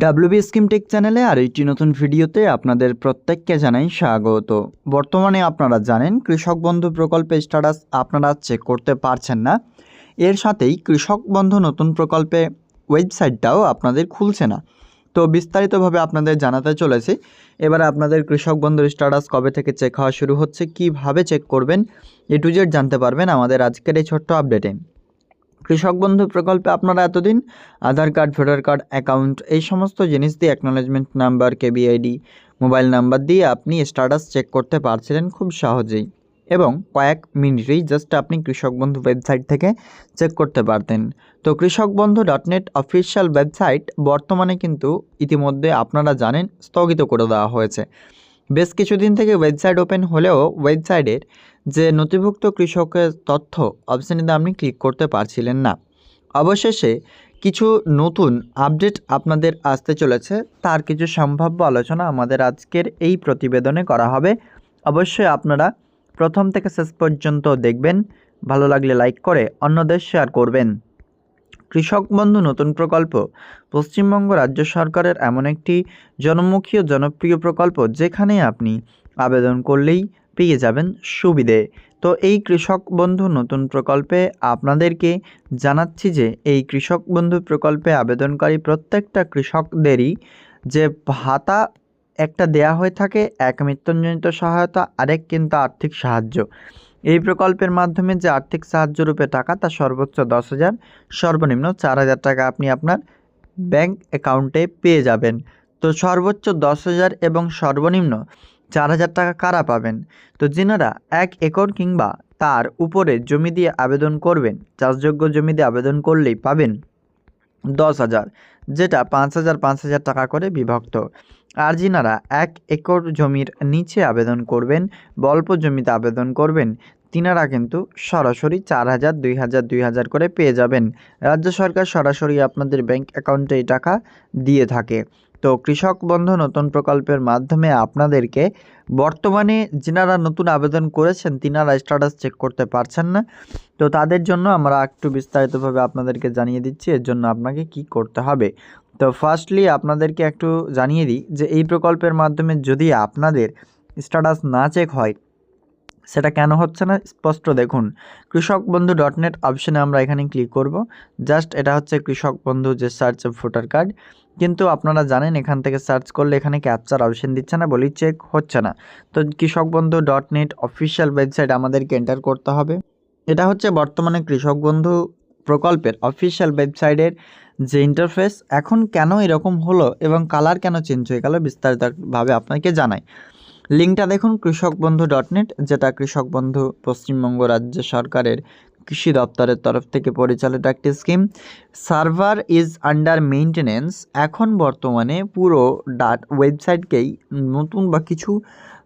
WB scheme take চ্যানেলে আর একটি নতুন ভিডিওতে আপনাদের প্রত্যেককে জানাই স্বাগত। বর্তমানে আপনারা জানেন, কৃষক বন্ধু প্রকল্পে স্ট্যাটাস আপনারা চেক করতে পারছেন না। এর সাথেই কৃষক বন্ধু নতুন প্রকল্পে ওয়েবসাইটটাও আপনাদের খুলছে না। তো বিস্তারিতভাবে আপনাদের জানাতে চলেছি, এবারে আপনাদের কৃষক বন্ধুর স্ট্যাটাস কবে থেকে চেক হওয়া শুরু হচ্ছে, কীভাবে চেক করবেন, এ টু জেড জানতে পারবেন আমাদের আজকের এই ছোট্ট আপডেটে কৃষক বন্ধু প্রকল্পে আপনারা এতদিন Aadhaar card, voter card, account এই সমস্ত জিনিস দিয়ে acknowledgement number KBID mobile number দিয়ে আপনি স্ট্যাটাস চেক করতে পারছিলেন খুব সহজেই এবং কয়েক মিনিটেই জাস্ট আপনি কৃষক বন্ধু ওয়েবসাইট থেকে চেক করতে পারতেন। তো কৃষক বন্ধু ডট নেট অফিসিয়াল ওয়েবসাইট বর্তমানে কিন্তু ইতিমধ্যে আপনারা জানেন স্থগিত করে দেওয়া হয়েছে। বেশ কিছুদিন থেকে ওয়েবসাইট ওপেন হলেও ওয়েবসাইটের যে নথিভুক্ত কৃষকের তথ্য অপশানেতে আপনি ক্লিক করতে পারছিলেন না। অবশেষে কিছু নতুন আপডেট আপনাদের আসতে চলেছে। তার কিছু সম্ভাব্য আলোচনা আমাদের আজকের এই প্রতিবেদনে করা হবে। অবশ্যই আপনারা প্রথম থেকে শেষ পর্যন্ত দেখবেন। ভালো লাগলে লাইক করে, অন্যদের শেয়ার করবেন। কৃষক বন্ধু নতুন প্রকল্প। পশ্চিমবঙ্গ রাজ্য সরকারের এমন একটি জনমুখী ও জনপ্রিয় প্রকল্প যেখানে আপনি আবেদন করলেই পেয়ে যাবেন সুবিধে। তো এই কৃষক বন্ধু নতুন প্রকল্পে আপনাদেরকে জানাচ্ছি যে এই কৃষক বন্ধু প্রকল্পে আবেদনকারী প্রত্যেকটা কৃষকদেরই যে ভাতা একটা দেয়া হয়ে থাকে, এক মৃত্যুজনিত সহায়তা, আরেক কিন্তু আর্থিক সাহায্য। এই প্রকল্পের মাধ্যমে যে আর্থিক সাহায্য রূপে টাকা, তা সর্বোচ্চ দশ হাজার, সর্বনিম্ন চার হাজার টাকা আপনি আপনার ব্যাংক অ্যাকাউন্টে পেয়ে যাবেন। তো সর্বোচ্চ দশ হাজার এবং সর্বনিম্ন চার হাজার টাকা কারা পাবেন? তো যেনারা এক একর কিংবা তার উপরে জমি দিয়ে আবেদন করবেন, চাষযোগ্য জমি দিয়ে আবেদন করলেই পাবেন দশ হাজার, যেটা পাঁচ হাজার পাঁচ হাজার টাকা করে বিভক্ত। আর যিনারা এক একর জমির নিচে আবেদন করবেন অল্প জমিতে আবেদন করবেন। তিনারা কিন্তু সরাসরি চার হাজার, দুই হাজার দুই হাজার করে পেয়ে যাবেন। রাজ্য সরকার সরাসরি আপনাদের ব্যাংক অ্যাকাউন্টে এই টাকা দিয়ে থাকে। তো কৃষক বন্ধু, নতুন প্রকল্পের মাধ্যমে আপনাদেরকে বর্তমানে যিনারা নতুন আবেদন করেছেন, তিনারা স্ট্যাটাস চেক করতে পারছেন না। তো তাদের জন্য আমরা একটু বিস্তারিতভাবে আপনাদেরকে জানিয়ে দিচ্ছি, এর জন্য আপনাকে কি করতে হবে। তো ফার্স্টলি আপনাদেরকে একটু জানিয়ে দিই যে এই প্রকল্পের মাধ্যমে যদি আপনাদের স্ট্যাটাস না চেক হয়, সেটা কেন হচ্ছে না? স্পষ্ট দেখুন, কৃষক বন্ধু ডট নেট অপশানে আমরা এখানে ক্লিক করব। জাস্ট এটা হচ্ছে কৃষক বন্ধু যে সার্চ ভোটার কার্ড কিন্তু আপনারা জানেন, এখান থেকে সার্চ করলে এখানে ক্যাপচার অপশন দিচ্ছে না বলি চেক হচ্ছে না। তো Krishak Bandhu dot net official website আমাদেরকে এন্টার করতে হবে। এটা হচ্ছে বর্তমানে কৃষক বন্ধু প্রকল্পের অফিসিয়াল ওয়েবসাইটের যে ইন্টারফেস এখন কেন এরকম হলো এবং কালার কেন চেঞ্জ হয়ে গেল বিস্তারিতভাবে আপনাকে জানাই। লিঙ্কটা দেখুন কৃষক বন্ধু ডট নেট যেটা কৃষক বন্ধু পশ্চিমবঙ্গ রাজ্য সরকারের কৃষি দপ্তরের তরফ থেকে পরিচালিত একটি scheme. Server is under maintenance এখন বর্তমানে পুরো ডাট ওয়েবসাইটকেই নতুন বা কিছু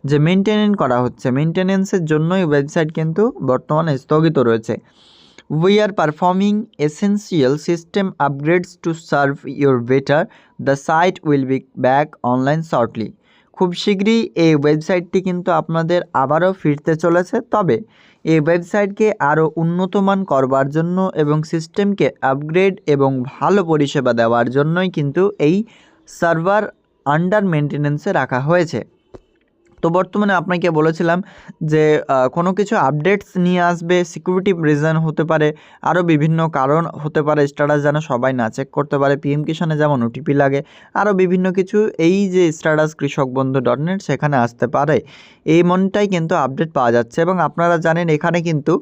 যে মেনটেনেন করা হচ্ছে মেনটেনেন্সের জন্যই ওয়েবসাইট কিন্তু বর্তমানে স্থগিত রয়েছে। We are performing essential system upgrades to serve your better the site will be back online shortly খুব শীঘ্রই এই ওয়েবসাইটটি কিন্তু আপনাদের আবারও ফিরতে চলেছে। তবে এই ওয়েবসাইটকে আরও উন্নতমান করবার জন্য এবং সিস্টেমকে আপগ্রেড এবং ভালো পরিষেবা দেওয়ার জন্যই কিন্তু এই সার্ভার আন্ডার মেনটেনেন্সে রাখা হয়েছে। তো বর্তমানে আপনাকে বলেছিলাম যে কোনো কিছু আপডেটস নিয়ে আসবে সিকিউরিটি রিজন হতে পারে আরও বিভিন্ন কারণ হতে পারে স্ট্যাটাস যেন সবাই না চেক করতে পারে পিএম কিষানে যেমন ওটিপি লাগে আরও বিভিন্ন কিছু এই যে স্ট্যাটাস কৃষক বন্ধু ডট নেট সেখানে আসতে পারে। এই মনটাই কিন্তু আপডেট পাওয়া যাচ্ছে এবং আপনারা জানেন এখানে কিন্তু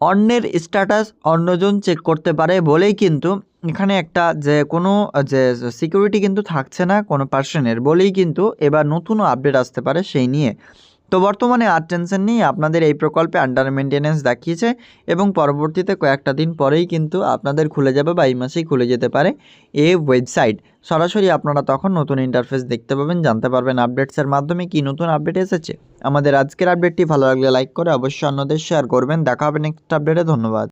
অন্যের স্ট্যাটাস অন্যজন চেক করতে পারে বলেই কিন্তু এখানে একটা যে কোনো, যে সিকিউরিটি কিন্তু থাকছে না কোনো পার্সনের বলেই কিন্তু এবার নতুনও আপডেট আসতে পারে সেই নিয়ে। তো বর্তমানে আর টেনশন নেই, আপনাদের এই প্রকল্পে আন্ডার মেনটেন্যান্স দেখিয়েছে এবং পরবর্তীতে কয়েকটা দিন পরেই কিন্তু আপনাদের খুলে যাবে বা এই মাসেই খুলে যেতে পারে এই ওয়েবসাইট সরাসরি আপনারা তখন নতুন ইন্টারফেস দেখতে পাবেন, জানতে পারবেন আপডেটসের মাধ্যমে কি নতুন আপডেট এসেছে। আমাদের আজকের আপডেটটি ভালো লাগলে লাইক করে অবশ্যই অন্যদের শেয়ার করবেন। দেখা হবে নেক্সট আপডেটে ধন্যবাদ।